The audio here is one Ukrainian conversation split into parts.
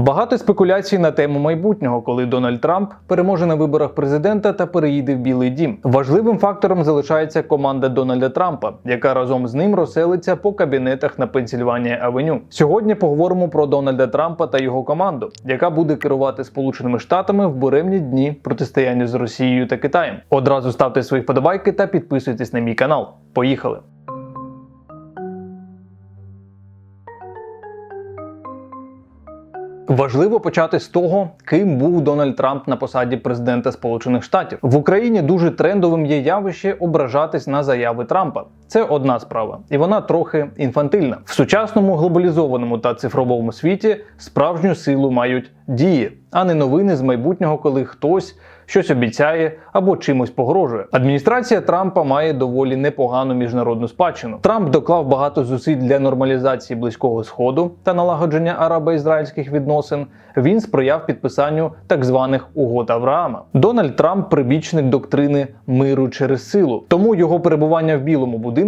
Багато спекуляцій на тему майбутнього, коли Дональд Трамп переможе на виборах президента та переїде в Білий Дім. Важливим фактором залишається команда Дональда Трампа, яка разом з ним розселиться по кабінетах на Пенсільванія Авеню. Сьогодні поговоримо про Дональда Трампа та його команду, яка буде керувати Сполученими Штатами в буремні дні протистояння з Росією та Китаєм. Одразу ставте свої вподобайки та підписуйтесь на мій канал. Поїхали! Важливо почати з того, ким був Дональд Трамп на посаді президента Сполучених Штатів. В Україні дуже трендовим є явище ображатись на заяви Трампа. Це одна справа, і вона трохи інфантильна. В сучасному глобалізованому та цифровому світі справжню силу мають дії, а не новини з майбутнього, коли хтось щось обіцяє або чимось погрожує. Адміністрація Трампа має доволі непогану міжнародну спадщину. Трамп доклав багато зусиль для нормалізації близького сходу та налагодження арабо-ізраїльських відносин. Він сприяв підписанню так званих угод Авраама. Дональд Трамп прибічник доктрини миру через силу. Тому його перебування в Білому будинку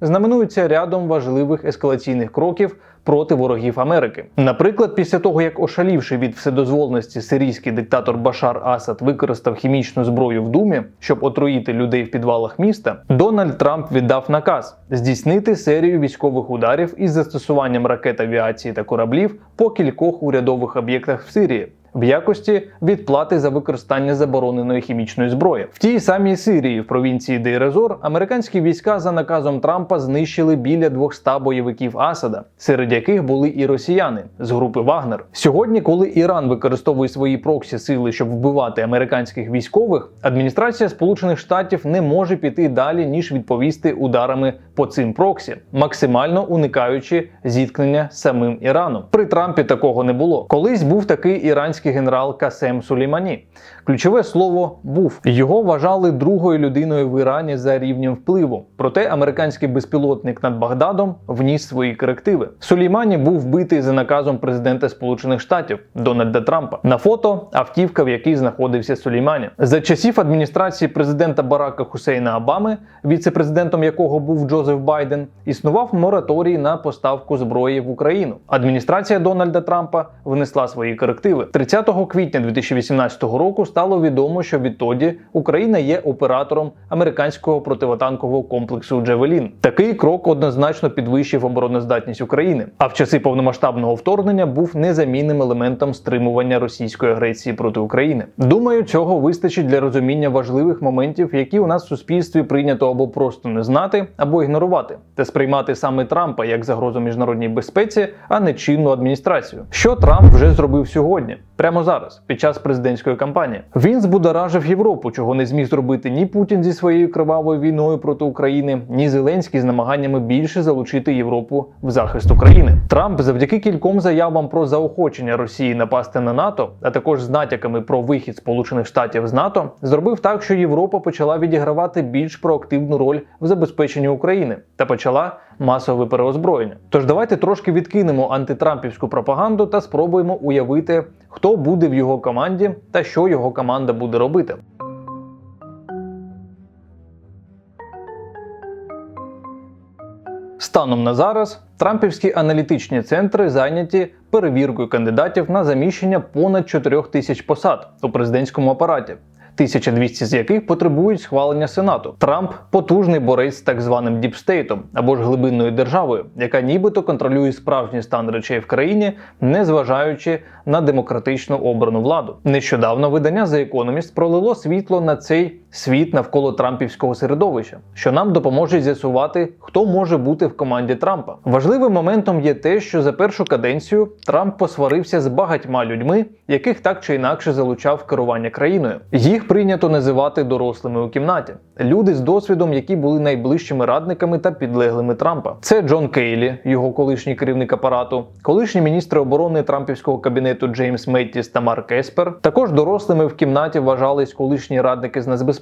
знаменується рядом важливих ескалаційних кроків проти ворогів Америки. Наприклад, після того як ошалівши від вседозволеності сирійський диктатор Башар Асад використав хімічну зброю в Думі, щоб отруїти людей в підвалах міста, Дональд Трамп віддав наказ здійснити серію військових ударів із застосуванням ракет авіації та кораблів по кількох урядових об'єктах в Сирії. В якості відплати за використання забороненої хімічної зброї в тій самій Сирії в провінції Дейрезор американські війська за наказом Трампа знищили біля 200 бойовиків Асада, серед яких були і росіяни з групи Вагнер. Сьогодні, коли Іран використовує свої проксі сили, щоб вбивати американських військових, адміністрація Сполучених Штатів не може піти далі ніж відповісти ударами по цим проксі, максимально уникаючи зіткнення з самим Іраном. При Трампі такого не було. Колись був такий іранський генерал Касем Сулеймані. Ключове слово був його вважали другою людиною в Ірані за рівнем впливу. Проте американський безпілотник над Багдадом вніс свої корективи. Сулеймані був вбитий за наказом президента Сполучених Штатів Дональда Трампа. На фото автівка, в якій знаходився Сулеймані. За часів адміністрації президента Барака Хусейна Обами, віце-президентом якого був Джозеф Байден, існував мораторій на поставку зброї в Україну. Адміністрація Дональда Трампа внесла свої корективи. 30 квітня 2018 року стало відомо, що відтоді Україна є оператором американського противотанкового комплексу Джевелін. Такий крок однозначно підвищив обороноздатність України, а в часи повномасштабного вторгнення був незамінним елементом стримування російської агресії проти України. Думаю, цього вистачить для розуміння важливих моментів, які у нас в суспільстві прийнято або просто не знати, або ігнорувати, та сприймати саме Трампа як загрозу міжнародній безпеці, а не чинну адміністрацію. Що Трамп вже зробив сьогодні? Прямо зараз, під час президентської кампанії, він збудоражив Європу, чого не зміг зробити ні Путін зі своєю кривавою війною проти України, ні Зеленський з намаганнями більше залучити Європу в захист України. Трамп завдяки кільком заявам про заохочення Росії напасти на НАТО, а також з натяками про вихід Сполучених Штатів з НАТО, зробив так, що Європа почала відігравати більш проактивну роль в забезпеченні України та почала масове переозброєння. Тож давайте трошки відкинемо антитрампівську пропаганду та спробуємо уявити, хто буде в його команді та що його команда буде робити. Станом на зараз трампівські аналітичні центри зайняті перевіркою кандидатів на заміщення понад 4 тисяч посад у президентському апараті. 1200 з яких потребують схвалення Сенату. Трамп потужний борець з так званим діпстейтом або ж глибинною державою, яка нібито контролює справжній стан речей в країні, не зважаючи на демократично обрану владу. Нещодавно видання The Economist пролило світло на цей світ навколо Трампівського середовища, що нам допоможе з'ясувати, хто може бути в команді Трампа. Важливим моментом є те, що за першу каденцію Трамп посварився з багатьма людьми, яких так чи інакше залучав керування країною. Їх прийнято називати дорослими у кімнаті. Люди з досвідом, які були найближчими радниками та підлеглими Трампа. Це Джон Кейлі, його колишній керівник апарату, колишні міністри оборони Трампівського кабінету Джеймс Меттіс та Марк Еспер. Також дорослими в кімнаті вважались колишні радники з нацбезпеки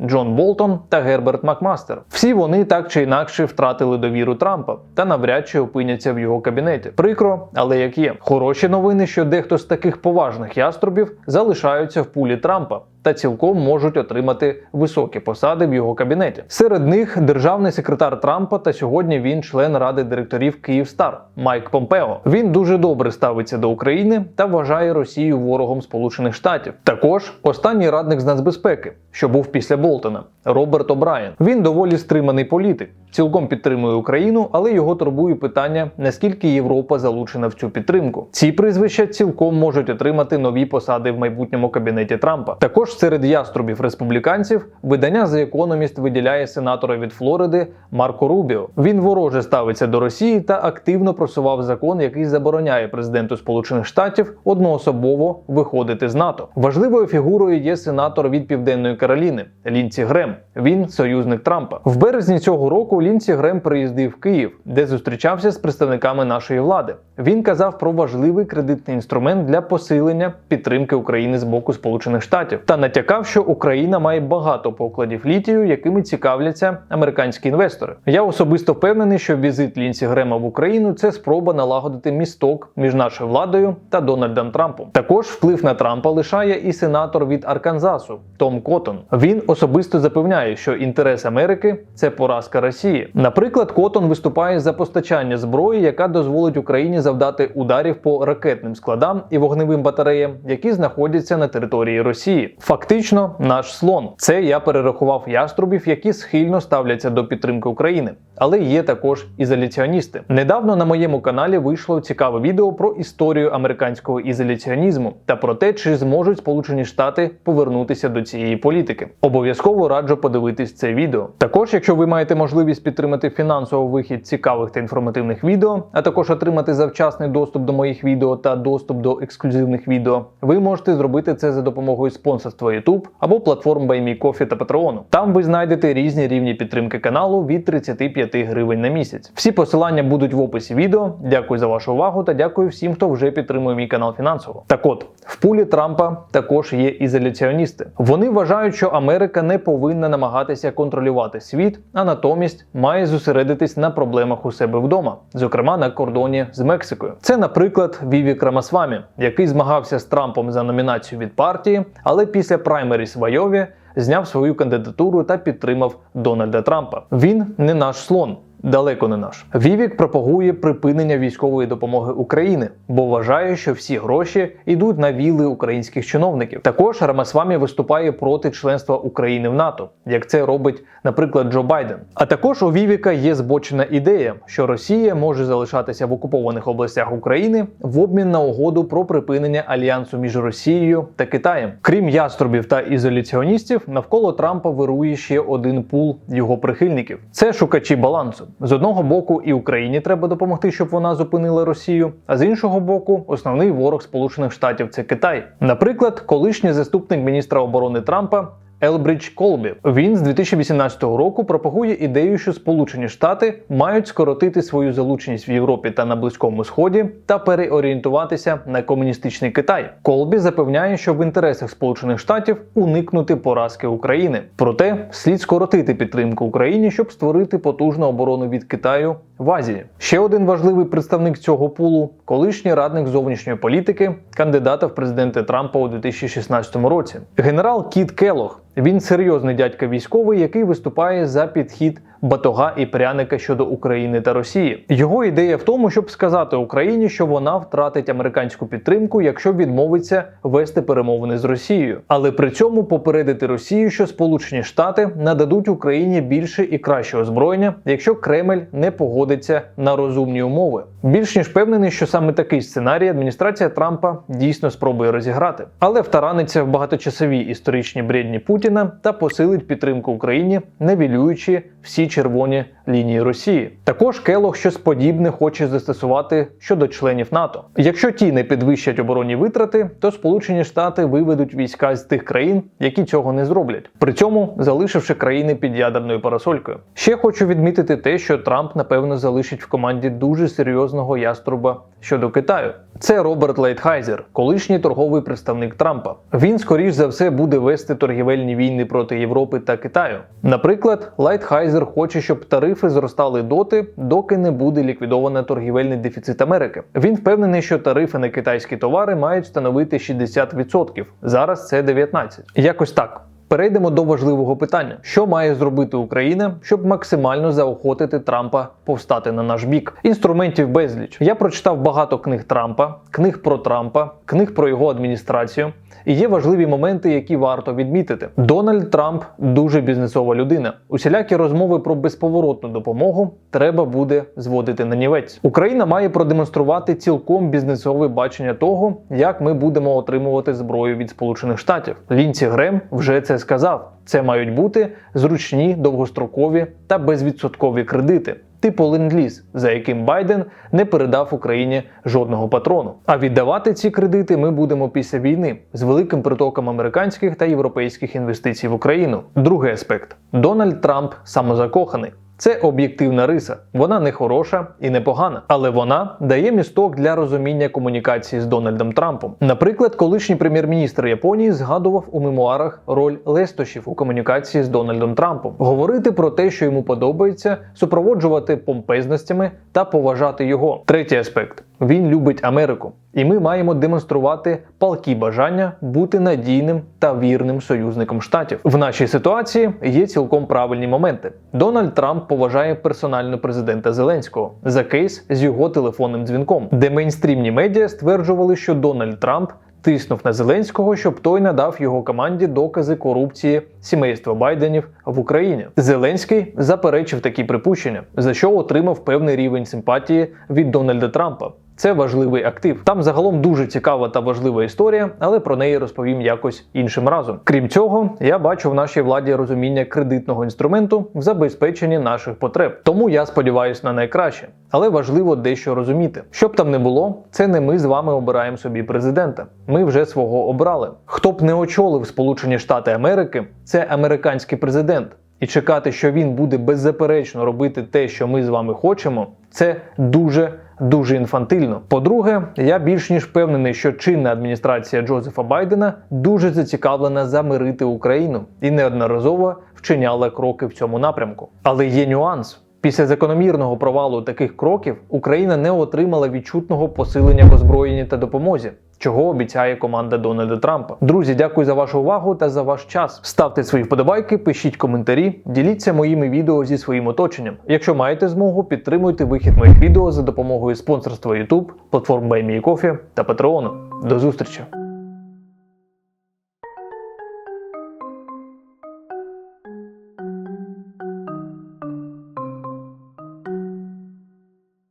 Джон Болтон та Герберт Макмастер. Всі вони так чи інакше втратили довіру Трампа та навряд чи опиняться в його кабінеті. Прикро, але як є. Хороші новини, що дехто з таких поважних яструбів залишаються в пулі Трампа. Та цілком можуть отримати високі посади в його кабінеті. Серед них державний секретар Трампа, та сьогодні він член ради директорів Київстар Майк Помпео. Він дуже добре ставиться до України та вважає Росію ворогом Сполучених Штатів. Також останній радник з нацбезпеки, що був після Болтона, Роберт О'Брайен. Він доволі стриманий політик, цілком підтримує Україну, але його турбує питання, наскільки Європа залучена в цю підтримку. Ці прізвища цілком можуть отримати нові посади в майбутньому кабінеті Трампа. Також серед яструбів республіканців видання The Economist виділяє сенатора від Флориди Марко Рубіо. Він вороже ставиться до Росії та активно просував закон, який забороняє президенту Сполучених Штатів одноособово виходити з НАТО. Важливою фігурою є сенатор від Південної Кароліни Лінці Грем. Він союзник Трампа. В березні цього року Лінці Грем приїздив в Київ, де зустрічався з представниками нашої влади. Він казав про важливий кредитний інструмент для посилення підтримки України з боку Сполучених Штатів та натякав, що Україна має багато покладів літію, якими цікавляться американські інвестори. Я особисто впевнений, що візит Лінсі Грема в Україну це спроба налагодити місток між нашою владою та Дональдом Трампом. Також вплив на Трампа лишає і сенатор від Арканзасу Том Коттон. Він особисто запевняє, що інтерес Америки це поразка Росії. Наприклад, Коттон виступає за постачання зброї, яка дозволить Україні завдати ударів по ракетним складам і вогневим батареям, які знаходяться на території Росії. Фактично, наш слон. Це я перерахував яструбів, які схильно ставляться до підтримки України. Але є також ізоляціоністи. Недавно на моєму каналі вийшло цікаве відео про історію американського ізоляціонізму та про те, чи зможуть Сполучені Штати повернутися до цієї політики. Обов'язково раджу подивитись це відео. Також, якщо ви маєте можливість підтримати фінансово вихід цікавих та інформативних відео, а також отримати завчасний доступ до моїх відео та доступ до ексклюзивних відео, ви можете зробити це за допомогою спонсорства YouTube або платформ BuyMeCoffee та Patreon. Там ви знайдете різні рівні підтримки каналу від 35 гривень на місяць. Всі посилання будуть в описі відео. Дякую за вашу увагу та дякую всім, хто вже підтримує мій канал фінансово. Так от, в пулі Трампа також є ізоляціоністи. Вони вважають, що Америка не повинна намагатися контролювати світ, а натомість має зосередитись на проблемах у себе вдома, зокрема на кордоні з Мексикою. Це, наприклад, Віві Крамасвамі, який змагався з Трампом за номінацію від партії, але після праймеріс в Айові зняв свою кандидатуру та підтримав Дональда Трампа. Він не наш слон. Далеко не наш. Вівік пропагує припинення військової допомоги України, бо вважає, що всі гроші йдуть на віли українських чиновників. Також Рамасвамі виступає проти членства України в НАТО, як це робить, наприклад, Джо Байден. А також у Вівіка є збочена ідея, що Росія може залишатися в окупованих областях України в обмін на угоду про припинення альянсу між Росією та Китаєм. Крім яструбів та ізоляціоністів, навколо Трампа вирує ще один пул його прихильників. Це шукачі балансу. З одного боку, і Україні треба допомогти, щоб вона зупинила Росію. А з іншого боку, основний ворог Сполучених Штатів це Китай. Наприклад, колишній заступник міністра оборони Трампа. Елбридж Колбі. Він з 2018 року пропагує ідею, що Сполучені Штати мають скоротити свою залученість в Європі та на Близькому Сході та переорієнтуватися на комуністичний Китай. Колбі запевняє, що в інтересах Сполучених Штатів уникнути поразки України. Проте слід скоротити підтримку Україні, щоб створити потужну оборону від Китаю в Азії. Ще один важливий представник цього пулу колишній радник зовнішньої політики, кандидата в президенти Трампа у 2016 році. Генерал Кіт Келох. Він серйозний дядька військовий, який виступає за підхід батога і пряника щодо України та Росії. Його ідея в тому, щоб сказати Україні, що вона втратить американську підтримку, якщо відмовиться вести перемовини з Росією, але при цьому попередити Росію, що Сполучені Штати нададуть Україні більше і краще озброєння, якщо Кремль не погодиться на розумні умови. Більш ніж певнений, що саме такий сценарій адміністрація Трампа дійсно спробує розіграти, але втараниться в багаточасові історичні бредні Путіна та посилить підтримку Україні, невілюючи всі червоні лінії Росії. Також Келох щось подібне хоче застосувати щодо членів НАТО. Якщо ті не підвищать оборонні витрати, то Сполучені Штати виведуть війська з тих країн, які цього не зроблять, при цьому залишивши країни під ядерною парасолькою. Ще хочу відмітити те, що Трамп напевно залишить в команді дуже серйозного яструба щодо Китаю. Це Роберт Лейтхайзер, колишній торговий представник Трампа. Він, скоріш за все, буде вести торгівельні війни проти Європи та Китаю. Наприклад, Лайтхайзер хоче, щоб тариф тарифи зростали доти, доки не буде ліквідовано торгівельний дефіцит Америки. Він впевнений, що тарифи на китайські товари мають становити 60%. Зараз це 19%. Якось так. Перейдемо до важливого питання: що має зробити Україна, щоб максимально заохотити Трампа повстати на наш бік? Інструментів безліч. Я прочитав багато книг Трампа, книг про Трампа, книг про його адміністрацію. І є важливі моменти, які варто відмітити. Дональд Трамп дуже бізнесова людина. Усілякі розмови про безповоротну допомогу треба буде зводити на нівець. Україна має продемонструвати цілком бізнесове бачення того, як ми будемо отримувати зброю від Сполучених Штатів. Лінці Грем вже це сказав. Це мають бути зручні, довгострокові та безвідсоткові кредити. Типу ленд-ліз, за яким Байден не передав Україні жодного патрону. А віддавати ці кредити ми будемо після війни з великим притоком американських та європейських інвестицій в Україну. Другий аспект: Дональд Трамп самозакоханий. Це об'єктивна риса. Вона не хороша і не погана, але вона дає місток для розуміння комунікації з Дональдом Трампом. Наприклад, колишній прем'єр-міністр Японії згадував у мемуарах роль лестощів у комунікації з Дональдом Трампом, говорити про те, що йому подобається, супроводжувати помпезностями та поважати його. Третій аспект. Він любить Америку, і ми маємо демонструвати палкі бажання бути надійним та вірним союзником штатів. В нашій ситуації є цілком правильні моменти. Дональд Трамп поважає персонально президента Зеленського за кейс з його телефонним дзвінком, де мейнстрімні медіа стверджували, що Дональд Трамп. Тиснув на Зеленського, щоб той надав його команді докази корупції сімейства Байденів в Україні. Зеленський заперечив такі припущення, за що отримав певний рівень симпатії від Дональда Трампа. Це важливий актив. Там загалом дуже цікава та важлива історія, але про неї розповім якось іншим разом. Крім цього, я бачу в нашій владі розуміння кредитного інструменту в забезпеченні наших потреб. Тому я сподіваюся на найкраще. Але важливо дещо розуміти. Щоб там не було, це не ми з вами обираємо собі президента. Ми вже свого обрали. Хто б не очолив Сполучені Штати Америки, це американський президент. І чекати, що він буде беззаперечно робити те, що ми з вами хочемо, це дуже дуже інфантильно. По-друге, я більш ніж впевнений, що чинна адміністрація Джозефа Байдена дуже зацікавлена замирити Україну і неодноразово вчиняла кроки в цьому напрямку. Але є нюанс. Після закономірного провалу таких кроків Україна не отримала відчутного посилення в озброєнні та допомозі, чого обіцяє команда Дональда Трампа. Друзі, дякую за вашу увагу та за ваш час. Ставте свої вподобайки, пишіть коментарі, діліться моїми відео зі своїм оточенням. Якщо маєте змогу, підтримуйте вихід моїх відео за допомогою спонсорства YouTube, платформ BuyMeCoffee та Patreon. До зустрічі!